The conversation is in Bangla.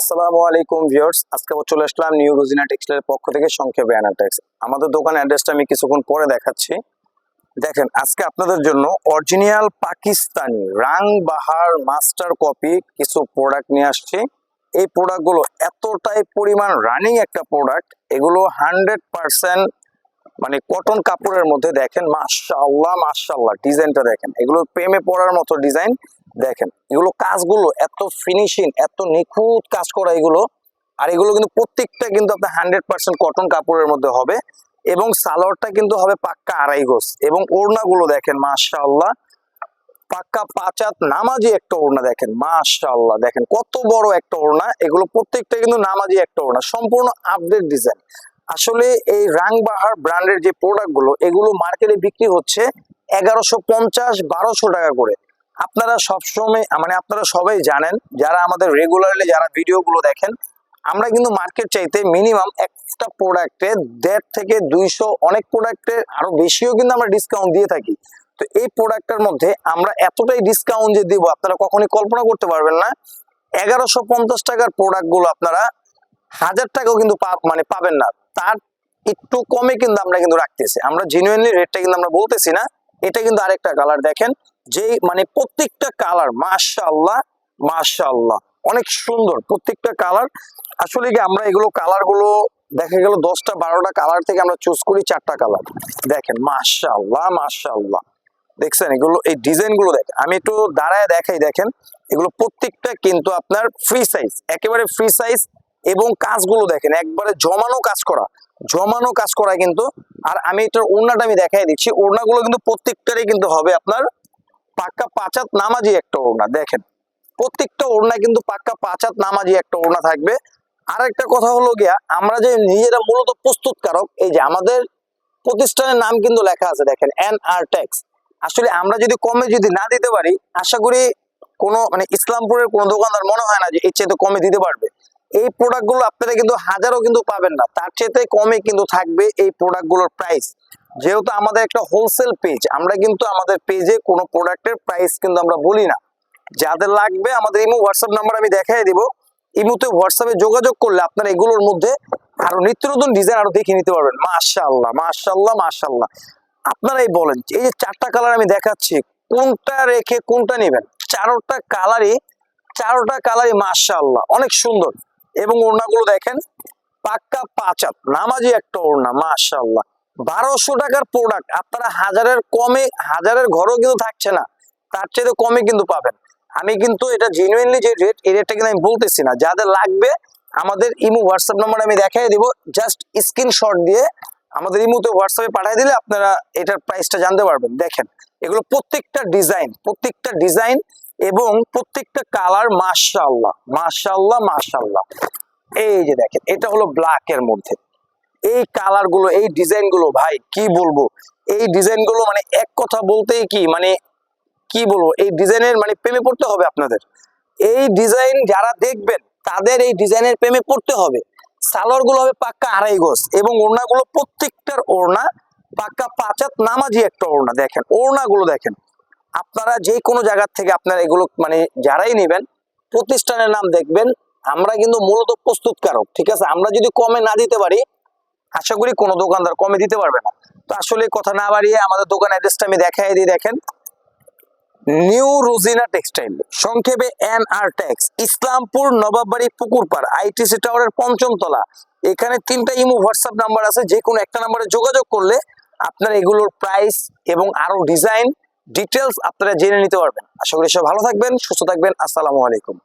আসসালামু আলাইকুম ভিউয়ার্স, আজকে চলে আসলাম নিউ রোজিনা টেক্সটাইলের পক্ষ থেকে সংক্ষেপে অ্যানাটেক্স আমাদের দোকান অ্যাড্রেসটা আমি কিছুক্ষণ পরে দেখাচ্ছি। দেখেন, আজকে আপনাদের জন্য original Pakistani Rang Bahar master copy কিছু প্রোডাক্ট নিয়ে আসছি। এই প্রোডাক্টগুলো এতটাই পরিমাণ রানিং একটা প্রোডাক্ট এগুলো হান্ড্রেড পার্সেন্ট মানে কটন কাপড়ের মধ্যে দেখেন, মাশাআল্লাহ মাশাআল্লাহ, ডিজাইনটা দেখেন। এগুলো প্রেমে পড়ার মতো ডিজাইন দেখেন। এগুলো কাজগুলো এত ফিনিশিং এত নিখুঁত কাজ করা এগুলো। আর এগুলো কিন্তু প্রত্যেকটা কিন্তু আপনার হান্ড্রেড পার্সেন্ট কটন কাপড়ের মধ্যে হবে এবং সালোয়ারটা কিন্তু হবে পাক্কা আড়াই গোস এবং ওড়নাগুলো দেখেন, মাশাআল্লাহ। পাক্কা পাঁচাত নামাজি একটা ওড়না দেখেন, মাশাআল্লাহ। দেখেন কত বড় একটা ওড়না। এগুলো প্রত্যেকটা কিন্তু নামাজি একটা ওড়না। সম্পূর্ণ আপডেট ডিজাইন আসলে এই রাংবাহার ব্র্যান্ডের যে প্রোডাক্টগুলো, এগুলো মার্কেটে বিক্রি হচ্ছে এগারোশো পঞ্চাশ, বারোশো টাকা করে। আপনারা সবসময় মানে আপনারা সবাই জানেন, যারা আমাদের রেগুলারলি যারা ভিডিওগুলো দেখেন, আমরা কিন্তু মার্কেট চাইতে মিনিমাম একটা প্রোডাক্টে দেড় থেকে দুইশো অনেক প্রোডাক্টে আরও বেশিও কিন্তু আমরা ডিসকাউন্ট দিয়ে থাকি। তো এই প্রোডাক্টটার মধ্যে আমরা এতটাই ডিসকাউন্ট যে দিব, আপনারা কখনই কল্পনা করতে পারবেন না। এগারোশো পঞ্চাশ টাকার প্রোডাক্টগুলো আপনারা হাজার টাকাও কিন্তু মানে পাবেন না। তার একটু কমে কিন্তু আমরা কিন্তু রাখতেছি। আমরা জেনুইনলি রেটটা কিন্তু আমরা বলতেছি না। এটা কিন্তু আরেকটা কালার দেখেন। যে মানে প্রত্যেকটা কালার মাশাআল্লাহ মাশাআল্লাহ, অনেক সুন্দর প্রত্যেকটা কালার আসলে কি আমরা এগুলো কালারগুলো দেখা গেল দশটা, বারোটা কালার থেকে আমরা চুজ করি চারটা কালার দেখেন, মাশাআল্লাহ মাশাআল্লাহ। দেখছেন, এগুলো, এই ডিজাইনগুলো দেখেন। আমি একটু দাঁড়ায় দেখাই, দেখেন। এগুলো প্রত্যেকটা কিন্তু আপনার ফ্রি সাইজ একেবারে ফ্রি সাইজ এবং কাজগুলো দেখেন, একবারে জমানো কাজ করা। জমানো কাজ করা কিন্তু, আর আমি এটার ওড়নাটা আমি দেখাই দিচ্ছি, ওড়নাগুলো কিন্তু প্রত্যেকটারই কিন্তু হবে আপনার পাক্কা পাঁচাত নামাজি একটা ওড়না, দেখেন। প্রত্যেকটা ওড়না কিন্তু পাক্কা পাঁচাত নামাজি একটা ওড়না থাকবে। আর একটা কথা হলো গিয়া, আমরা যে নিজেরা মূলত প্রস্তুতকারক, এই যে আমাদের প্রতিষ্ঠানের নাম কিন্তু লেখা আছে, দেখেন এন আর ট্যাক্স আসলে আমরা যদি কমে যদি না দিতে পারি, আশা করি কোনো মানে ইসলামপুরের কোনো দোকানদার মনে হয় না যে এর চেয়ে কমে দিতে পারবে। এই প্রোডাক্টগুলো আপনারা কিন্তু হাজারও কিন্তু পাবেন না। তার চেয়ে কমে কিন্তু থাকবে এই প্রোডাক্টগুলোর প্রাইস যেহেতু আমাদের একটা হোলসেল পেজ আমরা কিন্তু আমাদের পেজে কোনো প্রোডাক্টের প্রাইস কিন্তু আমরা বলি না। যাদের লাগবে, আমাদের ইমো হোয়াটসঅ্যাপ নাম্বার আমি দেখাই দিব। ইমোতে হোয়াটসঅ্যাপে যোগাযোগ করলে আপনারা এগুলোর মধ্যে আরও নিত্য নতুন ডিজাইন আরও দেখে নিতে পারবেন। মাশাআল্লাহ মাশাআল্লাহ মাশাআল্লাহ। আপনারাই বলেন, এই যে চারটা কালার আমি দেখাচ্ছি, কোনটা রেখে কোনটা নেবেন? চারোটা কালারই চারোটা কালারই মাশাআল্লাহ, অনেক সুন্দর। এবং ওড়নাগুলো দেখেন, পাক্কা পাঁচাত নামাজি একটা ওড়না মাশাল্লাহ বারোশো টাকার প্রোডাক্ট আপনারা হাজারের কমে, হাজারের ঘরও কিন্তু থাকছে না, তার চেয়ে কমে কিন্তু পাবেন। আমি কিন্তু এটা জেনুইনলি যে রেট এই রেটটা কিন্তু আমি বলতেছি না, যাদের লাগবে, আমাদের ইমো হোয়াটসঅ্যাপ নাম্বার আমি দেখাই দিব জাস্ট স্ক্রিনশট দিয়ে আমাদের ইমোতে হোয়াটসঅ্যাপে পাঠিয়ে দিলে আপনারা এটার প্রাইসটা জানতে পারবেন। দেখেন, এগুলো প্রত্যেকটা ডিজাইন প্রত্যেকটা ডিজাইন এবং প্রত্যেকটা কালার মাশাআল্লাহ মাশাআল্লাহ মাশাআল্লাহ। এই যে দেখেন, এটা হলো ব্ল্যাক এর মধ্যে। এই কালারগুলো, এই ডিজাইনগুলো, ভাই, কি বলব? এই ডিজাইনগুলো মানে এক কথা বলতেই কি মানে কি বলব? এই ডিজাইনের মানে প্রেমে পড়তে হবে আপনাদের। এই ডিজাইন যারা দেখবেন, তাদের এই ডিজাইনের প্রেমে পড়তে হবে। সালোয়ারগুলো হবে পাক্কা আড়াই গোস এবং ওড়না গুলো প্রত্যেকটার ওড়না পাক্কা পাঁচাত নামাজি একটা ওড়না, দেখেন ওড়না গুলো দেখেন। আপনারা যে কোনো জায়গার থেকে আপনারা এগুলো মানে যারাই নেবেন, প্রতিষ্ঠানের নাম দেখবেন, আমরা কিন্তু মূলত প্রস্তুতকারক, ঠিক আছে? আমরা যদি কমে না দিতে পারি, আশা করি কোনো দোকানদার কমে দিতে পারবে না। তো আসলে কথা না বাড়িয়ে আমাদের দোকান অ্যাড্রেসটা আমি দেখাই দিই, দেখেন। নিউ রোজিনা টেক্সটাইল, সংক্ষেপে N R Tex, Islampur Nawabbari Pukurpar, ITC টাওয়ারের পঞ্চম তলা। এখানে তিনটা ইমো হোয়াটসঅ্যাপ নাম্বার আছে যে কোনো একটা নাম্বারে যোগাযোগ করলে আপনার এগুলোর প্রাইস এবং আরও ডিজাইন ডিটেলস আপনারা জেনে নিতে পারবেন। আশা করি সব ভালো থাকবেন, সুস্থ থাকবেন, আসসালামু আলাইকুম।